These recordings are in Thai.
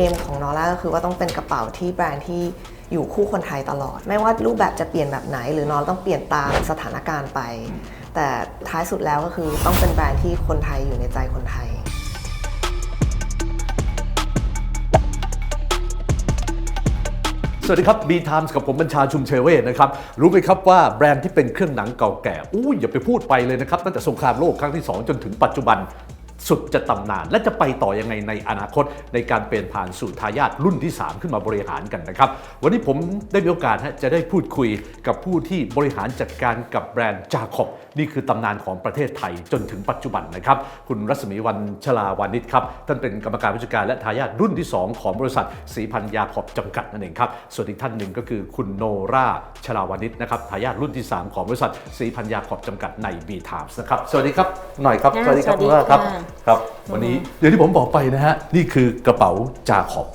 เอมของนอร่าก็คือว่าต้องเป็นกระเป๋าที่แบรนด์ที่อยู่คู่คนไทยตลอด ไม่ว่ารูปแบบจะเปลี่ยนแบบไหน หรือนอต้องเปลี่ยนตามสถานการณ์ไป แต่ท้ายสุดแล้วก็คือต้องเป็นแบรนด์ที่คนไทยอยู่ในใจคนไทยสวัสดีครับ B Times กับผมบัญชาชุมเชเวศนะครับ รู้ไหมครับว่าแบรนด์ที่เป็นเครื่องหนังเก่าแก่อู้อย่าไปพูดไปเลยนะครับ ตั้งแต่สงครามโลกครั้งที่ 2 จนถึงปัจจุบัน สุดจะตำนาน และจะไปต่อยังไงในอนาคตในการเปลี่ยนผ่านสู่ทายาทรุ่นที่ 3 ขึ้นมาบริหารกันนะครับ วันนี้ผมได้มีโอกาสฮะจะได้พูดคุยกับผู้ที่บริหารจัดการกับแบรนด์จาคอบนี่คือตำนานของประเทศไทยจนถึงปัจจุบันนะครับ คุณรัศมีวันชลาวานิชครับท่านเป็นกรรมการผู้จัดการและทายาทรุ่นที่ 2 ของบริษัทสีพันยาขอบจำกัดนั่นเองครับส่วนอีกท่านหนึ่งก็คือคุณโนราชลาวานิชนะครับทายาทรุ่นที่ 3 ของบริษัทสีพันยาขอบจำกัดใน B Times นะครับสวัสดีครับหน่อยครับอ่าสวัสดีครับสวัสดีคุณโนราครับค่ะครับ วันนี้อย่างที่ผมบอกไปนะฮะ นี่คือกระเป๋าจาขอบ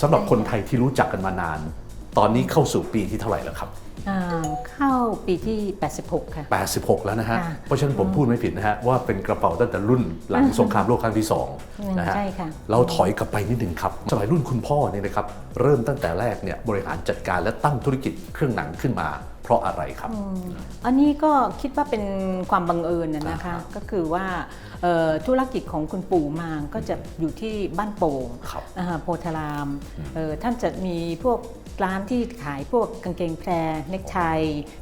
สำหรับคนไทยที่รู้จักกันมานาน ตอนนี้เข้าสู่ปีที่เท่าไหร่แล้วครับอ่าเข้าปีที่ 86 ค่ะ 86 แล้วนะฮะ ค่ะเพราะฉะนั้นผมพูดไม่ผิดนะฮะ ว่าเป็นกระเป๋าตั้งแต่รุ่นหลังสงครามโลกครั้งที่2นะฮะใช่ค่ะ เราถอยกลับไปนิดหนึ่งครับ สมัยรุ่นคุณพ่อเนี่ยนะครับ เริ่มตั้งแต่แรกเนี่ยบริหารจัดการและตั้งธุรกิจเครื่องหนังขึ้นมาเพ ราะอะไรครับ อันนี้ก็คิดว่าเป็นความบังเอิญนะนะคะอ่าฮะก็คือว่าเอ่อธุรกิจของคุณปู่มางก็จะอยู่ที่บ้านโป่งครับอ่าโพธารามเอ่อท่านจะมีพวก ร้านที่ขายพวกกางเกงแพรเนกไท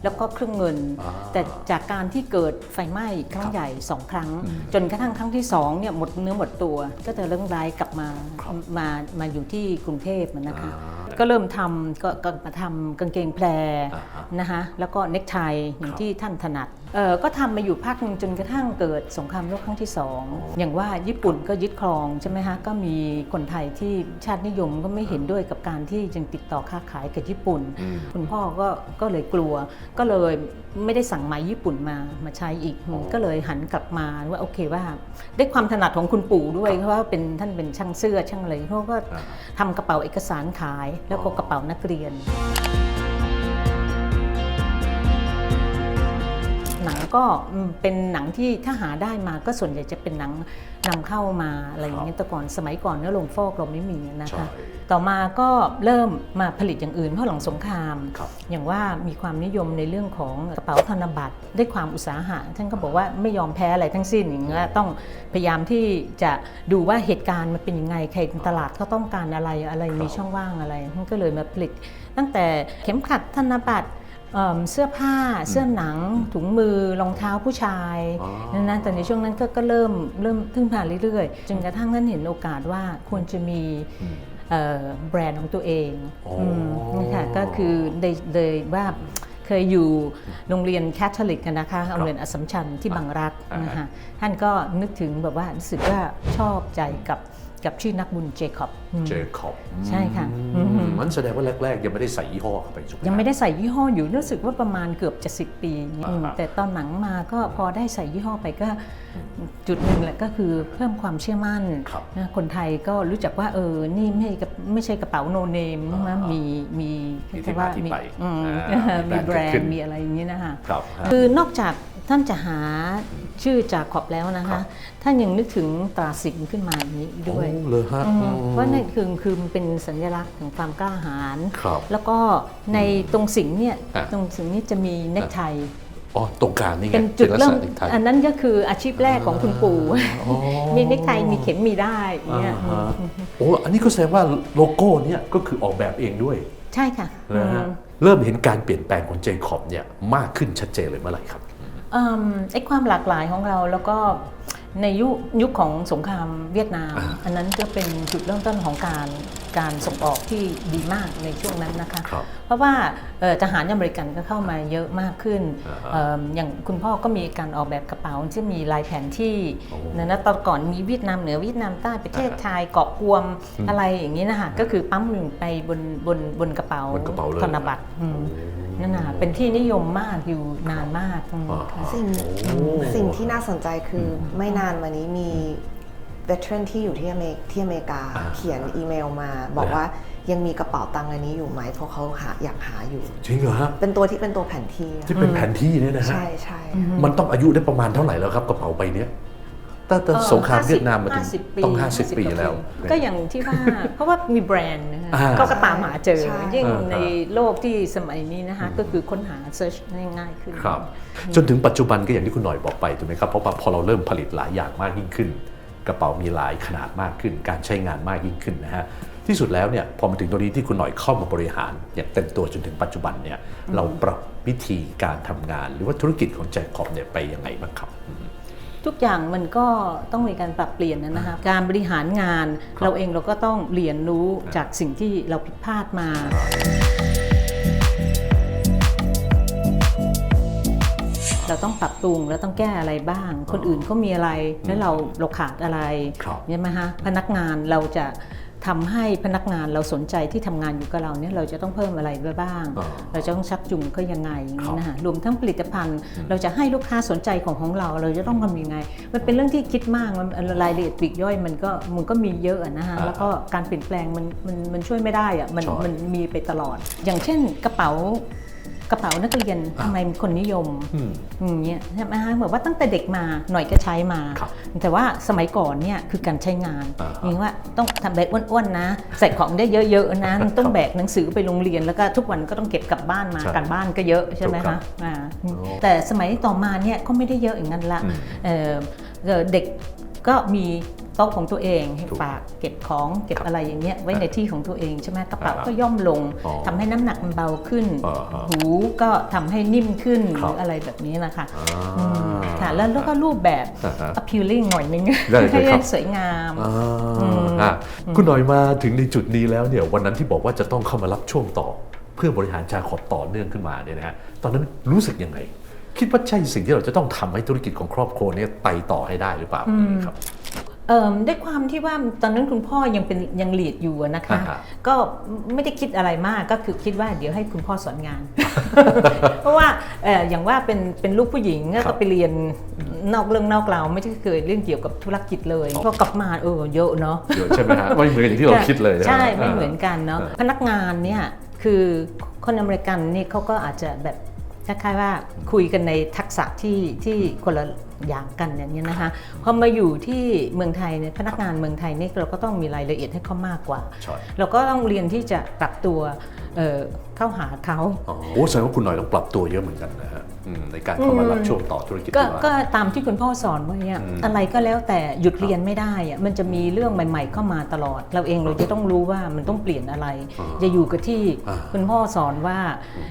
แล้วก็เครื่องเงินอ่าแต่จากการที่เกิดไฟไหม้ครั้งใหญ่สองครั้ง จนกระทั่งครั้งที่สองเนี่ยหมดเนื้อหมดตัว ก็จะเริ่มร้ายกลับมาครับมามาอยู่ที่กรุงเทพนะคะอ่าก็เริ่มทำก็ก็มาทำกางเกงแพรอ่าฮะนะคะแล้วก็เนกไทอย่างครับที่ท่านถนัดเออก็ทำมาอยู่พักหนึ่งจนกระทั่งเกิดสงครามโลกครั้งที่สองอย่างว่าญี่ปุ่นก็ยึดครองใช่ไหมคะก็มีคนไทยที่ชาตินิยมก็ไม่เห็นด้วยกับการที่ยังติดต่อค้าขายกับญี่ปุ่นอืมคุณพ่อก็ก็เลยกลัว ก็เลยไม่ได้สั่งไหมญี่ปุ่นมามาใช้อีกก็เลยหันกลับมาว่าโอเคว่าได้วยความถนัดของคุณปู่ด้วยเพราะว่าเป็นท่านเป็นช่างเสื้อช่างอะไรเขาก็อ่าทำกระเป๋าเอกสารขาย แล้วก็กระเป๋านักเรียน หนังก็อืมเป็นหนังที่ถ้าหาได้มาก็ส่วนใหญ่จะเป็นหนังนำเข้ามาอะไรอย่างเงี้ยแต่ก่อนสมัยก่อนเนื้อลงฟอกเราไม่มีนะใช่คะ ต่อมาก็เริ่มมาผลิตอย่างอื่นเพราะหลังสงครามครับอย่างว่ามีความนิยมในเรื่องของกระเป๋าธนบัตรด้วยความอุตสาหะท่านก็บอกว่าไม่ยอมแพ้อะไรทั้งสิ้นอย่างเงี้ยต้องพยายามที่จะดูว่าเหตุการณ์มันเป็นยังไงใครตลาดเขาต้องการอะไรอะไรมีช่องว่างอะไรท่านก็เลยมาผลิต ตั้งแต่เข็มขัดธนบัตร เอิ่มเสื้อผ้าเสื้อหนัง ถุงมือรองเท้าผู้ชายอ๋อนั่นนะแต่ในช่วงนั้นก็ก็เริ่มเริ่มพึ่งพาเรื่อยๆจนกระทั่งท่านเห็นโอกาสว่าควรจะมีเอ่อแบรนด์ของตัวเองอ๋ออืมนะคะก็คือได้เลยว่าเคยอยู่โรงเรียนแคทอลิกนะคะโรงเรียนอสสัมชัญที่บางรักอ่าฮะนะคะท่านก็นึกถึงแบบว่ารู้สึกว่าชอบใจกับกับชื่อนักบุญเจคอบอืมเจคอบใช่ค่ะอืมอืมมันแสดงว่าแรกๆ ยังไม่ได้ใส่ยี่ห้อเข้าไปถูกหยังไม่ได้ใส่ยี่ห้ออยู่รู้สึกว่าประมาณเกือบจะสิปีอย่างเงี้ยอ่าฮะอืมแต่ตอนหนังมาก็พอได้ใส่ยี่ห้อไปก็จุดหนึ่งแหละก็คือเพิ่มความเชื่อมั่นครับนะคนไทยก็รู้จักว่าเออนี่ไม่ใช่กระไม่ใช่กระเป๋าโนเนมใช่ไหมอ่ามีมีมีมีที่ว่ามาที่มีไปอืมอ่ามีมีแบแบรรนด์นเกิดขึ้นด์มีอะไรอย่างนี้นะคะครับคือนอกจาก ท่านจะหาชื่อจากขอบแล้วนะครัคะบท่านยังนึกถึงตราสิงห์ขึ้นมาอย่างนี้ด้วยโอ้เลยฮะอืมอืมเพราะนั่นคือคือมันเป็นสัญลักษณ์ของความกล้าหาญครับแล้วก็ในตรงสิงห์เนี่ยอะตรงสิงห์นี่จะมีเนกไทอ๋อตรงกลางนี่ไงเป็นจุดลักเริ่ษมณะนิกไทยอันนั้นก็คืออาชีพแรกของคุณปู่อ๋อมีเนกไทมีเข็มมีได้อย่างเนี่ยอ่าฮะโอ้อันนี้ก็แสดงว่าโลโก้เนี่ยก็คือออกแบบเองด้วย ใช่ค่ะนะฮะอืมเริ่มเห็นการเปลี่ยนแปลงของเจคอบเนี่ยมากขึ้นชัดเจนเลยเมื่อไหร่ครับเอิ่ม ไอ้ความหลากหลายของเราแล้วก็ในยุคยุคของสงครามเวียดนามอ่าอันนั้นก็เป็นจุดเริ่มต้นของการ การส่งออกที่ดีมากในช่วงนั้นนะคะครับเพราะว่าเอ่อทหารอเมริกันก็เข้ามาเยอะมากขึ้นอ่าฮะเอิ่มอย่างคุณพ่อก็มีการออกแบบกระเป๋าที่มีลายแผนที่โอ้นะนะตอนก่อนมีเวียดนามเหนือเวียดนามใต้ประเทศไทยเกาะกวมอะไรอย่างนี้นะคะก็คือปั๊มหนึ่งไปบนบนบนกระเป๋าบนกระเป๋าเลยธนบัตรอืมนั่นน่ะเป็นที่นิยมมากอยู่นานมากอืมอ่าค่ะสิ่งโอ้สิ่งที่น่าสนใจคืออไม่นานมานี้มี เวทเทรนที่อยู่ที่อเมริที่อเมริกาอ่า เขียนอีเมลมา บอกนะว่ายังมีกระเป๋าตังค์อันนี้อยู่ไหมเพราะเขาหาอยากหาอยู่ จริงเหรอฮะเป็นตัวที่เป็นตัวแผนที่อะที่เป็นแผนที่เนี่ยนะฮะ ใช่ใช่มันต้องอายุได้ประมาณเท่าไหร่แล้วครับกระเป๋าใบเนี้ยตั้งแต่สงครามเวียดนามมาถึง50ปีต้อง50 ปีแล้ว ก็อย่างที่ว่า เพราะว่ามีแบรนด์นะคะอ่าก็ก็ตามหาเจอ ใช่ ยิ่งอ่า ในโลกที่สมัยนี้นะคะก็คือค้นหาเซิร์ชง่ายๆขึ้น ครับ จนถึงปัจจุบันก็อย่างที่คุณหน่อยบอกไปถูกไหมครับ เพราะว่าพอเราเริ่มผลิตหลายอย่างมากยิ่งขึ้น กระเป๋ามีหลายขนาดมากขึ้น การใช้งานมากยิ่งขึ้นนะฮะที่สุดแล้วเนี่ยพอมาถึงตรงนี้ที่คุณหน่อยเข้ามาบริหารอย่างเต็มตัวจนถึงปัจจุบันเนี่ยเราปรับวิธีการทำงาน หรือว่าธุรกิจของแจคอบเนี่ยไปยังไงบ้างครับอืมทุกอย่างมันก็ต้องมีการปรับเปลี่ยนนะนะคะการบริหารงานครับเราเองเราก็ต้องเรียนรู้จากสิ่งที่เราผิดพลาดมา เราต้องปรับปรุงแล้วต้องแก้อะไรบ้าง คนอื่นเขามีอะไรแล้วเราเราขาดอะไรครับใช่ไหมฮะพนักงานเราจะทำให้พนักงานเราสนใจที่ทำงานอยู่กับเราเนี่ยเราจะต้องเพิ่มอะไรไว้บ้างอ่าเราจะต้องชักจูงเขายังไงอย่างครับนี้นะคะรวมทั้งผลิตภัณฑ์ เราจะให้ลูกค้าสนใจของของเรา เราจะต้องทำยังไง มันเป็นเรื่องที่คิดมากมันรายละเอียดปลีกย่อยมันก็มันก็มีเยอะอะนะคะอ่าแล้วก็การเปลี่ยนแปลงมันมันมันช่วยไม่ได้อะมันใช่มันมีไปตลอด อย่างเช่นกระเป๋า กระเป๋านักเรียนทำไมมีคนนิยมอืมอย่างเงี้ยใช่ไหมฮะแบบว่าตั้งแต่เด็กมาหน่อยก็ใช้มาครับแต่ว่าสมัยก่อนเนี่ยคือการใช้งานอ่าฮะอย่างว่าต้องทำแบบอ้วนๆนะใส่ของได้เยอะๆนะต้องแบกหนังสือไปโรงเรียนแล้วก็ทุกวันก็ต้องเก็บกลับบ้านมาใช่การบ้านก็เยอะใช่ไหมถูกครัคะบอ่าอ๋อแต่สมัยต่อมาเนี่ยก็ไม่ได้เยอะอย่างนั้นละอืมเอ่อเอ่อเด็ก ก็มีโต๊ะของตัวเองให้ถูกฝากเก็บของเก็บครับอะไรอย่างเงี้ยไว้ในที่ของตัวเองใช่ไหมกระเป๋าอ่าก็ย่อมลงอ๋อทำให้น้ำหนักมันเบาขึ้นอ่าฮะหูก็ทำให้นิ่มขึ้นหครับรืออะไรแบบนี้นะคะอ่าอืมค่ะแล้วแล้วก็รูปแบบอ่าฮะ appealing หน่อยนึงได้เลยครับให้สวยงามอ่าอืมอะคุณหน่อยมาถึงในจุดนี้แล้วเนี่ยวันนั้นที่บอกว่าจะต้องเข้ามารับช่วงต่อ เพื่อบริหารจาขอบต่อเนื่องขึ้นมาเนี่ยนะฮะตอนนั้นรู้สึกยังไง คิดว่าใช่สิ่งที่เราจะต้องทำให้ธุรกิจของครอบครัวเนี้ไปต่อให้ได้หรือเปล่าครับเอิ่มด้วยความที่ว่าตอนนั้นคุณพ่อยังเป็นยังลีดอยู่อะนะคะอ่าฮะก็ไม่ได้คิดอะไรมากก็คือคิดว่าเดี๋ยวให้คุณพ่อสอนงาน เพราะว่าเอ่ออย่างว่าเป็นเป็นลูกผู้หญิงครัก็บไปเรียนนอกเรื่องนอกราวไม่ได้เคยเรื่องเกี่ยวกับธุรกิจเลยพอกลับมาเออเยอะเนาะเดี๋ยวใช่ไหมฮะไม่เหมือนอย่างที่เราคิดเลยนะใช่ไม่เหมือนกันเนาะอ่าพนักงานเนี่ยคือคนอเมริกันนี่เขาก็อาจจะแบบ คล้ายๆว่าคุยกันในทักษะที่ที่คนละอย่างกันอย่างนี้ยนะคะพอมาอยู่ที่เมืองไทยเนี่ยพนักงานเมืองไทยนี่เราก็ต้องมีรายละเอียดให้เขามากกว่าใช่เราก็ต้องเรียนที่จะปรับตัวเอ่อเข้าหาเขาอ๋อโอ้แสดงว่าคุณหน่อยต้องปรับตัวเยอะเหมือนกันนะฮะอืมในการเข้ามารับช่วงต่อธุรกิจก็ที่ว่าก็ตามที่คุณพ่อสอนไว้อะอืมอะไรก็แล้วแต่หยุดเรียนไม่ได้อะมันจะมีเรื่องใหม่ ๆ เข้ามาตลอด เราเองเราจะต้องรู้ว่ามันต้องเปลี่ยนอะไรอ่าอย่าอยู่กับที่อ่าคุณพ่อสอนว่าเอ่อ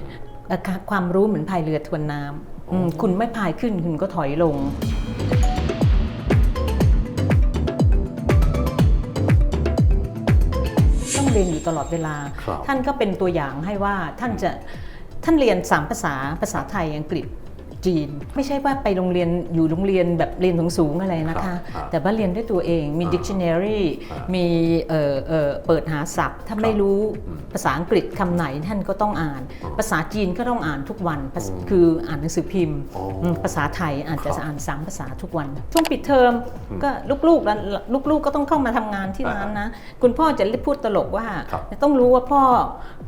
ความรู้เหมือนพายเรือทวนน้ำอืมคุณไม่พายขึ้นคุณก็ถอยลงต้องเรียนอยู่ตลอดเวลาครับท่านก็เป็นตัวอย่างให้ว่าท่านจะท่านเรียน3ภาษาภาษาไทยอังกฤษ จีน ไม่ใช่ว่าไปโรงเรียนอยู่โรงเรียนแบบเรียนสูงๆอะไรนะครัคะบครับแต่ว่าเรียนด้วยตัวเองมี อ่า dictionary อ่ามีเอ่อเอ่อเปิดหาศัพท์ ถ้าไม่รู้อืมภาษาอังกฤษคำไหนท่านก็ต้องอ่าน อ๋อภาษาจีนก็ต้องอ่านทุกวันภาษาอืมคืออ่านหนังสือพิมพ์อ๋ออืมภาษาไทยอ่านจะครับอ่านสามภาษาทุกวัน ช่วงปิดเทอมก็ลูกๆแล้วลูกๆก็ต้องเข้ามาทำงานที่ร้านนะ คุณพ่อจะพูดตลกว่า ครับ ต้องรู้ว่าพ่อ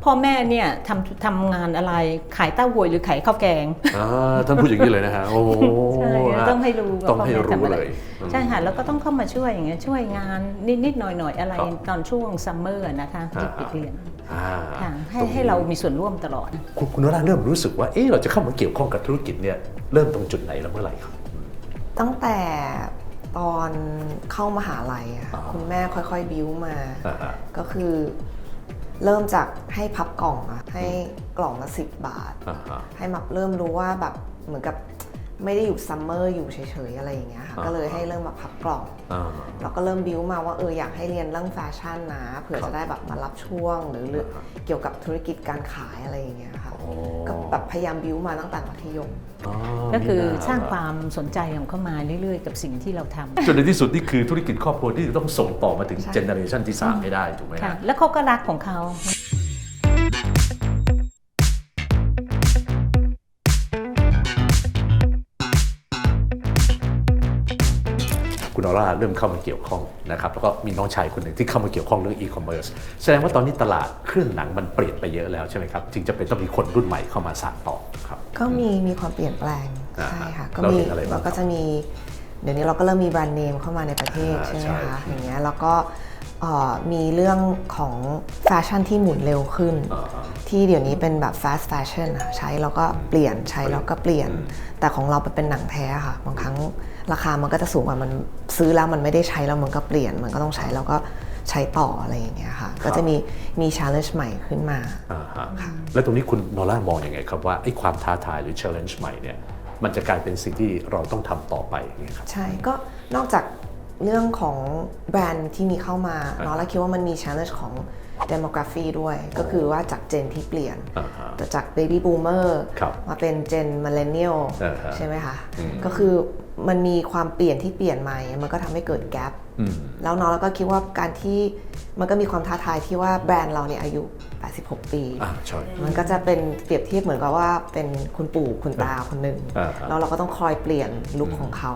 พ่อแม่เนี่ยทำทำงานอะไรขายเต้าหวยหรือขายข้าวแกง อ่าท่านพูดอย่างนี้เลยนะฮะโอ้โหใช่ฮะต้องให้รู้ต้องให้ว่าพ่อแม่ทำรู้อะไรเลย ใช่ค่ะแล้วก็ต้องเข้ามาช่วยอย่างเงี้ยช่วยงานนิดๆหน่อยๆอะไรครับตอนช่วงซัมเมอร์นะคะที่ปิดเรียนอ่าค่ะให้ตงนี้ให้เรามีส่วนร่วมตลอด คุณคุณวราเริ่มรู้สึกว่าเอ๊ะเราจะเข้ามาเกี่ยวข้องกับธุรกิจเนี่ยเริ่มตรงจุดไหนแล้วเมื่อไหร่ครับ ตั้งแต่ตอนเข้ามหาลัยอะค่ะอ่าคุณแม่ค่อยๆบิ้วมาอ่าฮะก็คือเริ่มจากให้พับกล่องอะให้กล่องละสิบบาทอ่าฮะให้แบบเริ่มรู้ว่าแบบ เหมือนกับไม่ได้อยู่ซัมเมอร์อยู่เฉยๆอะไรอย่างเงี้ยค่ะอ่าก็เลยให้เริ่มมาพับกล่องอ่าเราก็เริ่มบิ้วมาว่าเอออยากให้เรียนเรื่องแฟชั่นนะเผื่อครับจะได้แบบมารับช่วงหรือเรื่องเกี่ยวกับธุรกิจการขายอะไรอย่างเงี้ยค่ะโอ้ก็แบบพยายามบิ้วมาตั้งแต่มัธยมอ๋อก็คือมีหน้สร้างความสนใจของเขามาเรื่อยๆ กับสิ่งที่เราทำจนในที่สุดนี่คือธุรกิจครอบครัวที่จะต้องส่งต่อมาถึงใช่เจเนอเรชันที่3ให้ได้ถูกไหมค่ะฮะแล้วเขาก็รักของเขา ออร่าเริ่มเข้ามาเกี่ยวข้องนะครับแล้วก็มีน้องชายคนหนึ่งที่เข้ามาเกี่ยวข้องเรื่องอีคอมเมิร์ซแสดงว่าตอนนี้ตลาดเครื่องหนังมันเปลี่ยนไปเยอะแล้วใช่ไหมครับจึงจะเป็นต้องมีคนรุ่นใหม่เข้ามาสานต่อครับก็มีมีความเปลี่ยนแปลงอ่าใช่ค่ะก็เรามีเห็นอะไรบ้างเราก็จะมีเดี๋ยวนี้เราก็เริ่มมีแบรนด์เนมเข้ามาในประเทศอ่าใช่ไหมใช่คะอย่างเงี้ยแล้วก็เอ่อมีเรื่องของแฟชั่นที่หมุนเร็วขึ้นอ่าฮะที่เดี๋ยวนี้เป็นแบบ fast fashion อะใช้แล้วก็เปลี่ยนใช้แล้วก็เปลี่ยน แต่ของเราเป็นหนังแท้ค่ะบางครั้ง ราคามันก็จะสูงกว่ามันซื้อแล้วมันไม่ได้ใช้แล้วมันก็เปลี่ยนมันก็ต้องใช้แล้วก็ใช้ต่ออะไรอย่างเงี้ยค่ะ ก็จะมีมี challenge ใหม่ขึ้นมาอ่าฮะแล้วตรงนี้คุณโนล่ามองอยังไงครับว่าไอ้ความท้าทายหรือ challenge ใหม่เนี่ยมันจะกลายเป็นสิ่งที่เราต้องทำต่อไปอย่างเงี้ยครับใช่ก็นอกจากเรื่องของแบรนด์ที่มีเข้ามาเนาะแล้วคิดว่ามันมี challenge ของ demography ด้วย ก็คือว่าจากเจนที่เปลี่ยนอ่าฮะแต่จาก baby boomer ครับมาเป็นเจน millennial อ่าฮะใช่ไหมคะอืมก็คือมันมีความเปลี่ยนที่เปลี่ยนมามันก็ทำให้เกิด gap อืมแล้วเนาะแล้วก็คิดว่าการที่มันก็มีความท้าทายที่ว่าแบรนด์เราเนี่ยอายุ 86 ปีอ่าใช่มันก็จะเป็นเปรียบเทียบเหมือนกับว่าเป็นคุณปู่คุณตาคนหนึ่งอ่าฮะแล้วเราก็ต้องคอยเปลี่ยนลุคของเขา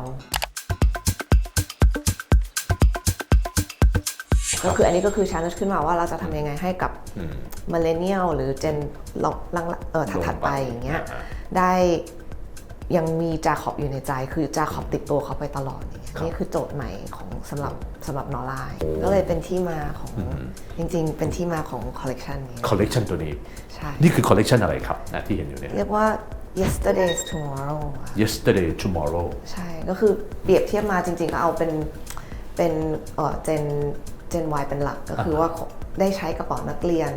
ก็คืออันนี้ก็คือ challenge ขึ้นมาว่าเราจะทำยังไงให้กับอืมมิเลเนียลหรือเจนลงลังเออถัดๆไปอย่างเงี้ยอ่าฮะได้ยังมีจาขอบอยู่ในใจ คือจาขอบติดตัวเขาไปตลอดอย่างเงี้ยครับนี่คือโจทย์ใหม่ของสำหรับสำหรับนอไลน์ก็เลยเป็นที่มาของจริง ๆ เป็นที่มาของคอลเลกชันนี้ collection ตัวนี้ใช่นี่คือ collection อะไรครับนะที่เห็นอยู่เนี่ยเรียกว่า yesterday's tomorrow อะ yesterday tomorrow ใช่ ก็คือเปรียบเทียบมาจริง ๆ ก็เอาเป็นเป็นเออเจน เจน Y เป็นหลักก็คือว่าได้ใช้กระเป๋านักเรียน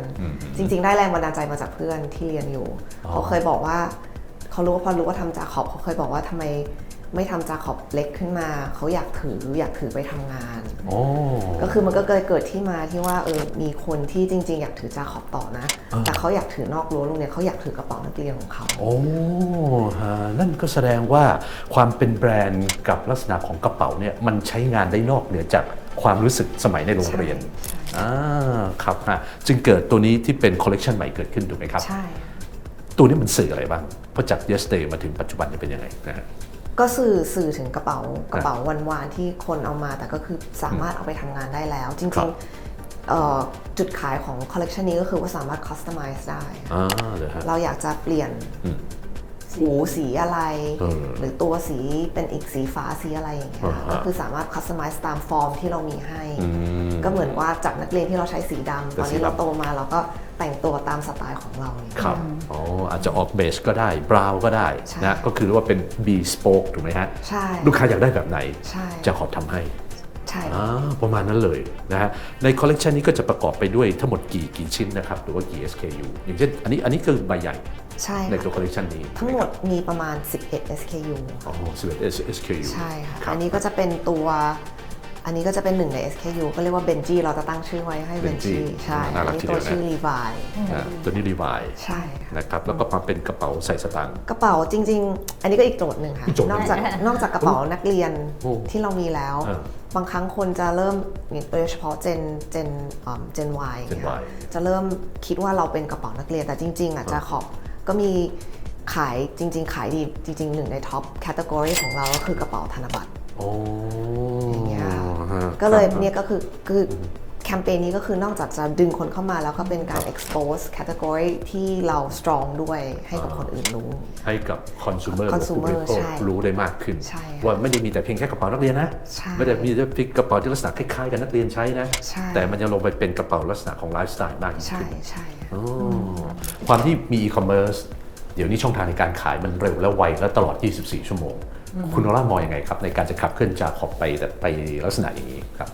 จริง ๆ ได้แรงบันดาลใจมาจากเพื่อนที่เรียนอยู่อ๋อเขาเคยบอกว่าเขารู้ว่าพอรู้ว่าทำจาขอบเขาเคยบอกว่าทำไมไม่ทำจาขอบเล็กขึ้นมา เขาอยากถืออยากถือไปทำงานโอ้ก็คือมันก็เลยเกิดที่มาที่ว่าเออมีคนที่จริง ๆ อยากถือจาขอบต่อนะ แต่เขาอยากถือนอกรั้วโรงเรียนเขาอยากถือกระเป๋านักเรียนของเขาโอ้ฮะนั่นก็แสดงว่าความเป็นแบรนด์กับลักษณะของกระเป๋าเนี่ยมันใช้งานได้นอกเหนือจาก ความรู้สึกสมัยในโรงเรียนใช่อ่าครับฮะจึงเกิดตัวนี้ที่เป็นคอลเลกชันใหม่เกิดขึ้นถูกไหมครับ ใช่ ตัวนี้มันสื่ออะไรบ้างเพราะจาก yesterday มาถึงปัจจุบันจะเป็นยังไงนะฮะ ก็สื่อสื่อถึงกระเป๋ากระเป๋าวันวานๆที่คนเอามาแต่ก็คือสามารถเอาไปทำงานได้แล้ว จครัริงบ ๆเอ่อจุดขายของคอลเลกชันนี้ก็คือว่าสามารถคัสตอมไมซ์ได้ อ่าเลยฮะ เราอยากจะเปลี่ยนอืม หูสีอะไรเออหรือตัวสีเป็นอีกสีฟ้าสีอะไรอย่างเงี้ยอ่าฮะก็คือสามารถคัสตอมไมซ์ตามฟอร์มที่เรามีให้อืมก็เหมือนว่าจากนักเรียนที่เราใช้สีดำแต่ตอนสีนี้ดำเราโตมาเราก็แต่งตัวตามสไตล์ของเราอย่างเงี้ยครับอ๋ออาจจะออกเบสก็ได้บราวก็ได้ใช่นะก็คือเรียกว่าเป็น bespoke ถูกไหมฮะใช่ลูกค้าอยากได้แบบไหนใช่จะขอทำให้ ใช่อ่าประมาณนั้นเลยนะฮะในคอลเลกชันนี้ก็จะประกอบไปด้วยทั้งหมดกี่กี่ชิ้นนะครับหรือว่ากี่ SKU อย่างเช่นอันนี้อันนี้คือใบใหญ่ใช่ในตัวค่ะคอลเลกชันนี้ ทั้งหมดมีประมาณ 11 SKU อ๋อ11 SKU ใช่ค่ะรับอันนี้ก็จะเป็นตัว อันนี้ก็จะเป็นหนึ่งใน SKU ก็เรียกว่าเบนจีเราจะตั้งชื่อไว้ให้เบน Benji จีใช่น่ารัอักนนี้ทีเดีตัยววนะชื่อรีวายอ่าตัวนี้รีวายใช่ค่ะ นะครับแล้วก็มาเป็นกระเป๋าใส่สตางค์ กระเป๋าจริง ๆ อันนี้ก็อีกโจทย์หนึ่งค่ะ อีกโจทย์หนึ่นองกจากนอกจากกระเป๋านักเรียนโอ้ที่เรามีแล้วเออบางครั้งคนจะเริ่มโดยเฉพาะเจนเจนเจน Y Gen Y จะเริ่มคิดว่าเราเป็นกระเป๋านักเรียนแต่จริง ๆอะจะขอบก็มีขายจริง ๆ ขายดีจริง ๆ หนึ่งในท็อปแคตตากรีของเราก็คือกระเป๋าธนบัตร โอ้อย่างเงี้ย ฮะก็เลยครับเนี่ยก็คือคือแคมเปญนี้ก็คือนอกจากจะดึงคนเข้ามาแล้วก็เป็นการ expose category ที่เรา strong ด้วยให้กับคนอื่นรู้ ให้กับคอน sumer หรือ consumer ผู้บริโภคใช่รู้ได้มากขึ้นใช่ค่ะว่าไม่ได้มีแต่เพียงแค่กระเป๋านักเรียนนะใช่ไม่ได้มีแต่เพียงกระเป๋าที่ลักษณะคล้ายๆ กับนักเรียนใช้นะใช่แต่มันยังลงไปเป็นกระเป๋าลักษณะของไลฟ์สไตล์มากยิ่งใช่ขึ้นใช่อ๋อความที่มีอีคอมเมิร์ซเดี๋ยวนี้ช่องทางในการขายมันเร็วและไวและตลอด 24 ชั่วโมง คุณโนร่ามองยังไงครับ ในการจะขับเคลื่อนจากขอบไปแต่ไปลักษณะอย่างนี้ครับ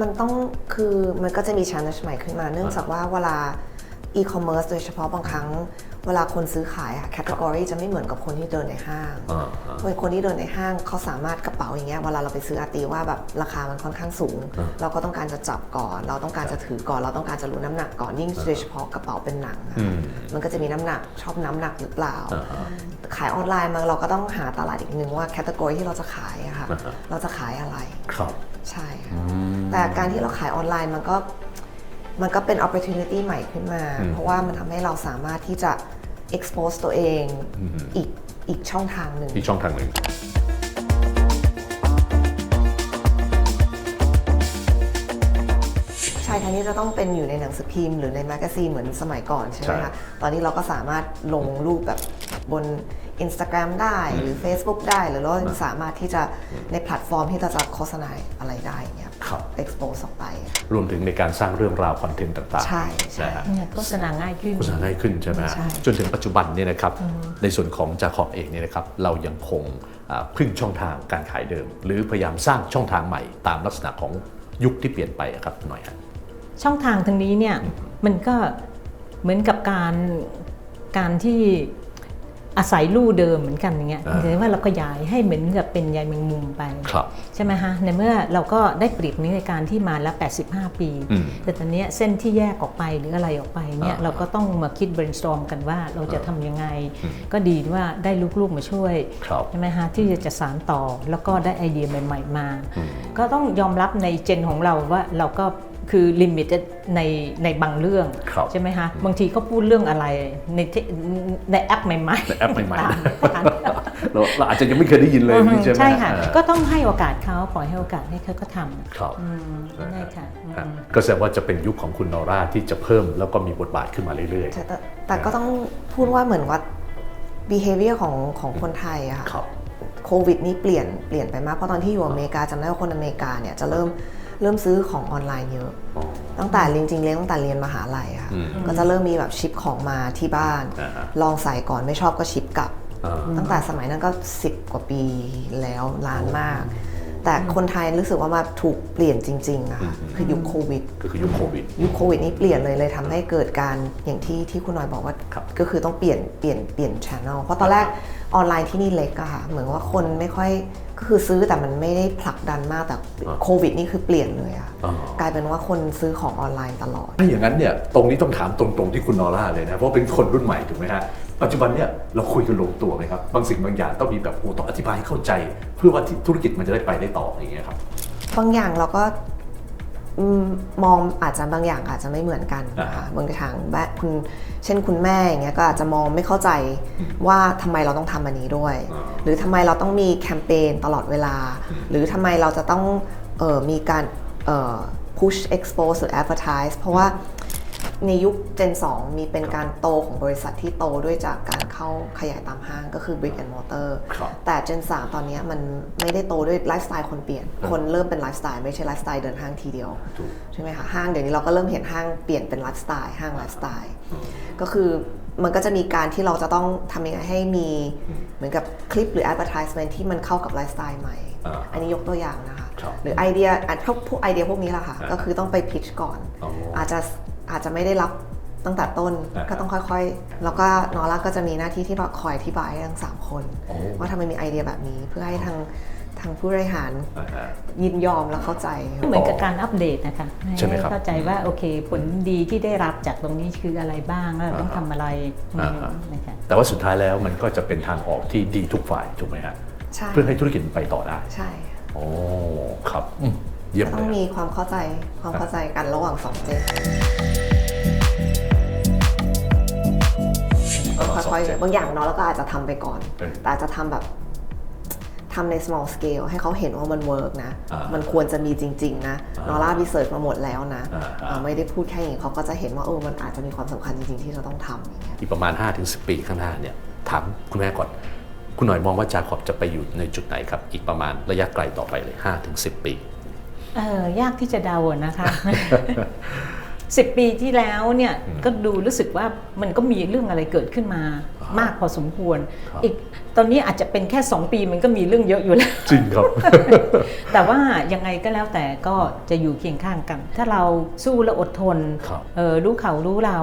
มันต้องคือมันก็จะมี challenge ใหม่ขึ้นมา เนื่องจากว่าเวลา e-commerce โดยเฉพาะบางครั้ง เวลาคนซื้อขายอะ category จะไม่เหมือนกับคนที่เดินในห้างอ่าอ่าคนคนที่เดินในห้างเขาสามารถกระเป๋าอย่างเงี้ยเวลาเราไปซื้ออาตีว่าแบบราคามันค่อนข้างสูง เราก็ต้องการจะจับก่อน เราต้องการจะถือก่อน เราต้องการจะรู้น้ำหนักก่อนยิ่งโดยเฉพาะกระเป๋าเป็นหนังอะอืมมันก็จะมีน้ำหนักชอบน้ำหนักหรือเปล่าอ่าฮะขายออนไลน์มาเราก็ต้องหาตลาดอีกหนึ่งว่าแคตตากรีที่เราจะขายอะค่ะอ่าฮะเราจะขายอะไรครับใช่ค่ะแต่การที่เราขายออนไลน์มันก็ มันก็เป็น opportunity ใหม่ขึ้นมาอืมเพราะว่ามันทำให้เราสามารถที่จะ expose ตัวเองอีกอีกช่องทางหนึ่งอีกช่องทางหนึ่งใช่ทั้งนี้จะต้องเป็นอยู่ในหนังสือพิมพ์หรือในแมกกาซีนเหมือนสมัยก่อนใช่ไหมใช่คะ ตอนนี้เราก็สามารถลงรูปแบบบน Instagram ได้หรือ Facebook ได้หรือเราสามารถที่จะในแพลตฟอร์มที่เราจะโฆษณาอะไรได้เนี่ยครับ expose ออกไป รวมถึงในการสร้างเรื่องราวคอนเทนต์ต่างๆใช่ใช่ นะฮะ เนี่ยโฆษณาง่ายขึ้น โฆษณาง่ายขึ้นใช่ไหมฮะใช่ จนถึงปัจจุบันเนี่ยนะครับในส่วนของจาขอบเองเนี่ยนะครับเรายังคงอ่าพึ่งช่องทางการขายเดิม หรือพยายามสร้างช่องทางใหม่ตามลักษณะของยุคที่เปลี่ยนไปอะครับหน่อยฮะ ช่องทางทางนี้เนี่ยมันก็เหมือนกับการการที่ อาศัยลู่เดิมเหมือนกันอย่างเงี้ยอ่าแต่ว่าเราก็ย้ายให้เหมือนกับเป็นใยแมงมุมไปครับใช่ไหมฮะในเมื่อเราก็ได้เปรียบนี้ในการที่มาแล้ว 85 ปีอืมแต่ตอนเนี้ยเส้นที่แยกออกไปหรืออะไรออกไปเนี่ยอ่าเราก็ต้องมาคิด brainstorm กันว่าเราจะทำยังไงอืมก็ดีว่าได้ลูกๆมาช่วยครับใช่ไหมฮะที่จะสานต่อแล้วก็ได้ไอเดียใหม่ ๆ มาอืมก็ต้องยอมรับในเจนของเราว่าเราก็ คือลิมิตในในบางเรื่องครับใช่ไหมฮะบางทีก็พูดเรื่องอะไรในเทในแอปใหม่ๆในแอปใหม่ๆตาตามเราเราอาจจะยังไม่เคยได้ยินเลยนี่ใช่ไหมใช่ค่ะอ่าก็ต้องให้โอกาสเขาปล่อยให้โอกาสให้เขาก็ทำครับอืมได้ค่ะอืมฮะก็แสดงว่าจะเป็นยุคของคุณนอร่าที่จะเพิ่มแล้วก็มีบทบาทขึ้นมาเรื่อยใช่แต่แต่ก็ต้องพูดว่าเหมือนว่า behavior ของของคนไทยอะค่ะๆครับโควิดนี่เปลี่ยนเปลี่ยนไปมากเพราะตอนที่อยู่อเมริกาจำได้ว่าคนอเมริกาเนี่ยจะเริ่ม เริ่มซื้อของออนไลน์เยอะอ๋อตั้งแต่จริงๆเรียนตั้งแต่เรียนมหาลัยอะค่ะอืมก็จะเริ่มมีแบบชิปของมาที่บ้านอ่าฮะลองใส่ก่อนไม่ชอบก็ชิปกลับอ่าตั้งแต่สมัยนั้นก็ 10 กว่าปีแล้วนานมาก แต่คนไทยรู้สึกว่ามาถูกเปลี่ยนจริงๆอะค่ะคือยุคโควิดก็คือยุคโควิดยุคโควิดนี่เปลี่ยนเลยเลยทำให้เกิดการอย่างที่ที่คุณน้อยบอกว่าครับก็คือต้องเปลี่ยนเปลี่ยนเปลี่ยนช่องเพราะตอนแรก ออนไลน์ที่นี่เล็กอะค่ะเหมือนว่าคนไม่ค่อยก็คือซื้อแต่มันไม่ได้ผลักดันมากแต่อ่าโควิดนี่คือเปลี่ยนเลยอะอ๋อกลายเป็นว่าคนซื้อของออนไลน์ตลอด ถ้าอย่างนั้นเนี่ยตรงนี้ต้องถามตรงๆที่คุณนอร่าเลยนะเพราะเป็นคนรุ่นใหม่ถูกไหมฮะปัจจุบันเนี่ยเราคุยกันลงตัวไหมครับบางสิ่งบางอย่างต้องมีแบบโอ้ต้องอธิบายให้เข้าใจ เพื่อว่าที่ธุรกิจมันจะได้ไปได้ต่ออย่างเงี้ยครับบางอย่างเราก็อื มมองอาจจะบางอย่างอาจจะไม่เหมือนกันนะอ่าคะบางทางแบบคุณเช่นคุณแม่อย่างเงี้ยก็อาจจะมองไม่เข้าใจว่าทำไมเราต้องทำอันนี้ด้วยอ่าหรือทำไมเราต้องมีแคมเปญตลอดเวลา หรือทำไมเราจะต้องเออมีการเอ่อ push expose หรือ advertise เพราะว่า ในยุค Gen 2 มีเป็นการโตของบริษัทที่โตด้วยจากการเข้าขยายตามห้างก็คือ brick and mortar ครับแต่ Gen 3 ตอนเนี้ยมันไม่ได้โตด้วยไลฟ์สไตล์คนเปลี่ยน คนเริ่มเป็นไลฟ์สไตล์ไม่ใช่ไลฟ์สไตล์เดินห้างทีเดียวถูกใช่ไหมคะห้างเดี๋ยวนี้เราก็เริ่มเห็นห้างเปลี่ยนเป็นไลฟ์สไตล์ห้างไลฟ์สไตล์ก็คือมันก็จะมีการที่เราจะต้องทำยังไงให้มีเหมือนกับคลิปหรือ advertisement ที่มันเข้ากับไลฟ์สไตล์ใหม่อ่าอันนี้ยกตัวอย่างนะคะครับหรือไอเดียอะพวกพวกไอเดียพวกนี้แหละค่ะอ่าก็คือต้องไปพิชก่อนอ๋อออาจจะ อาจจะไม่ได้รับตั้งแต่ต้นอ่าก็ต้องค่อยๆ แล้วก็นอร่าก็จะมีหน้าที่ที่เราคอยอธิบายให้ทั้งสามคนโอ้ว่าทำไมมีไอเดียแบบนี้เพื่อให้ทางทางผู้บริหารอ่าฮะยินยอมและเข้าใจ เหมือนกับการอัปเดตนะคะใช่ไหมครับเข้าใจว่าโอเค ผลดีที่ได้รับจากตรงนี้คืออะไรบ้างแล้วเราต้องทำอะไรอ่าฮะนะคะแต่ว่าสุดท้ายแล้วมันก็จะเป็นทางออกที่ดีทุกฝ่ายถูกไหมฮะใช่เพื่อให้ธุรกิจมันไปต่อได้ใช่โอ้ครับอืม เยี่ยมต้เลองยมีความเข้าใจความเข้าใจกันระหว่างสองเจนก็ค่อยๆบางอย่างเนาะแล้วก็อาจจะทำไปก่อนเออแต่อาจจะทำแบบทำใน small scale ให้เขาเห็นว่ามัน work นะอ่ามัมันควรจะมีจริง ๆ นะอ่านอร่าวิเสิร์ชมาหมดแล้วนะอ่าเอ่อไม่ได้พูดแค่อย่างนี้เขาก็จะเห็นว่าเออมันอาจจะมีความสำคัญจริง ๆ ที่เราต้องทำอย่างเงี้ยอีกประมาณ 5-10 ปีข้างหน้าเนี่ยถามคุณแม่ก่อน คุณหน่อยมองว่าจาขอบจะไปอยู่ในจุดไหนครับ อีกประมาณระยะไกลต่อไปเลย 5-10 ปี เออยากที่จะเดาอะนะคะ สิบปีที่แล้วเนี่ยก็ดูรู้สึกว่ามันก็มีเรื่องอะไรเกิดขึ้นมา มากพอสมควรครับอีกตอนนี้อาจจะเป็นแค่ 2 ปีมันก็มีเรื่องเยอะอยู่แล้ว จริงครับ แต่ว่ายังไงก็แล้วแต่ก็จะอยู่เคียงข้างกัน ถ้าเราสู้และอดทนครับเอ่อรู้เขารู้เรา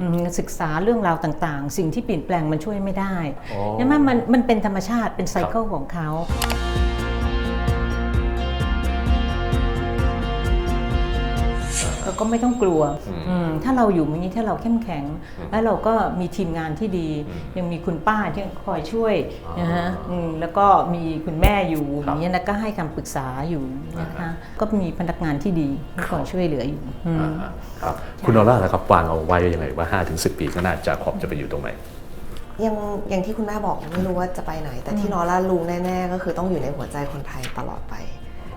อืมศึกษาเรื่องราวต่างๆ สิ่งที่เปลี่ยนแปลงมันช่วยไม่ได้อ๋อใช่ไหมมันมันเป็นธรรมชาติเป็นไซเคิลของเขา ก็ไม่ต้องกลัวอืมถ้าเราอยู่อย่างนี้ถ้าเราเข้มแข็ง แล้วเราก็มีทีมงานที่ดี ยังมีคุณป้าที่คอยช่วยนะฮะอืมแล้วก็มีคุณแม่อยู่ครับอย่างนี้ยนะก็ให้คำปรึกษาอยู่นะคะก็มีพนักงานที่ดีที่คอยช่วยเหลืออยู่อืมอ่าครับคุณนอร่านะครับวางเอาไว้ยังไงว่า 5-10 ปีข้างหน้าจาขอบจะไปอยู่ตรงไหนยังอย่างที่คุณแม่บอกยังไม่รู้ว่าจะไปไหน แต่ที่นอร่ารู้แน่ๆ ก็คือต้องอยู่ในหัวใจคนไทยตลอดไป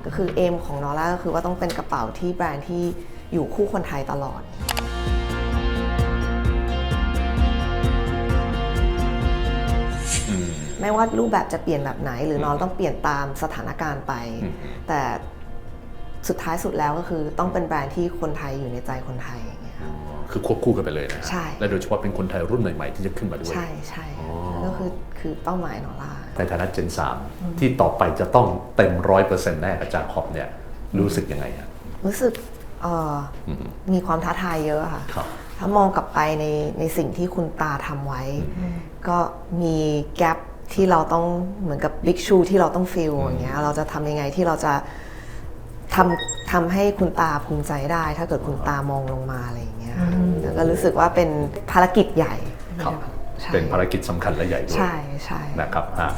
ก็คือเอมของนอร่าก็คือว่าต้องเป็นกระเป๋าที่แบรนด์ที่ อยู่คู่คนไทยตลอดอืมไม่ว่ารูปแบบจะเปลี่ยนแบบไหน หรือน้องต้องเปลี่ยนตามสถานการณ์ไปอืมแต่สุดท้ายสุดแล้วก็คือต้องเป็นแบรนด์ที่คนไทยอยู่ในใจคนไทยอย่างเงี้ยครับคือควบคู่กันไปเลยนะใช่และโดยเฉพาะเป็นคนไทยรุ่นใหม่ๆ ที่จะขึ้นมาด้วย ใช่ใช่อ๋อก็คือคือเป้าหมายนอล่าในฐานะเจนสามที่ต่อไปจะต้องเต็มร้อยเปอร์เซ็นต์แน่อาจารย์ขอบเนี่ยรู้สึกยังไงฮะรู้สึกเอ่ออ มมีความท้าทายเยอะค่ะครับถ้ามองกลับไปในในสิ่งที่คุณตาทำไว้ ก็มีแกลบที่เราต้องเหมือนกับบิ๊กชูที่เราต้องฟิลอย่างเงี้ยเราจะทำยังไงที่เราจะทำทำให้คุณตาภูมิใจได้ ถ้าเกิดคุณตามองลงมาอะไรอย่างเงี้ยแล้วก็รู้สึกว่าเป็นภารกิจใหญ่ครับใช่เป็นภารกิจสำคัญและใหญ่ด้วยใช่ใช่นะครับอะ